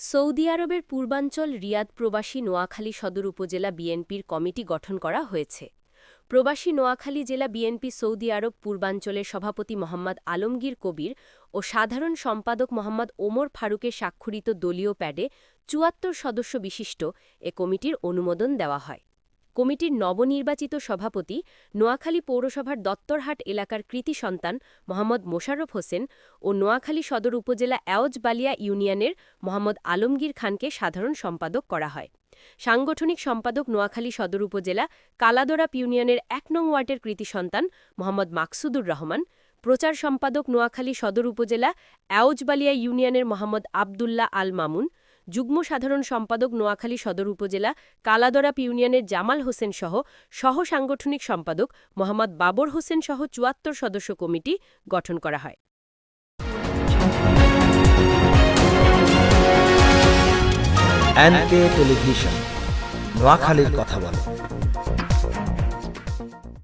Saudi আরবের পূর্বাঞ্চল রিয়াদ প্রবাসী নোয়াখালী সদর উপজেলা বিএনপির কমিটি গঠন করা হয়েছে। প্রবাসী নোয়াখালী জেলা বিএনপি সৌদি আরব পূর্বাঞ্চলের সভাপতি মোহাম্মদ আলমগীর কবির ও সাধারণ সম্পাদক মোহাম্মদ ওমর ফারুকের স্বাক্ষরিত দলীয় প্যাডে চুয়াত্তর সদস্য বিশিষ্ট এ কমিটির অনুমোদন দেওয়া হয়। কমিটির নবনির্বাচিত সভাপতি নোয়াখালী পৌরসভার দত্তরহাট এলাকার কৃতি সন্তান মোহাম্মদ মোশাররফ হোসেন ও নোয়াখালী সদর উপজেলা এওজবালিয়া ইউনিয়নের মোহাম্মদ আলমগীর খানকে সাধারণ সম্পাদক করা হয়। সাংগঠনিক সম্পাদক নোয়াখালী সদর উপজেলা কালাদরাপ ইউনিয়নের এক নং ওয়ার্ডের কৃতি সন্তান মোহাম্মদ মাকসুদুর রহমান, প্রচার সম্পাদক নোয়াখালী সদর উপজেলা এওজবালিয়া ইউনিয়নের মোহাম্মদ আবদুল্লাহ আল মামুন যুগ্ম সাধারণ সম্পাদক নোয়াখালী সদর উপজেলা, কালাদরাপ ইউনিয়নের জামাল হোসেন সহ সহ সাংগঠনিক সম্পাদক মোহাম্মদ বাবর হোসেন সহ চুয়াত্তর সদস্য কমিটি গঠন করা হয়। টেলিভিশন, নোয়াখালীর কথা বলে।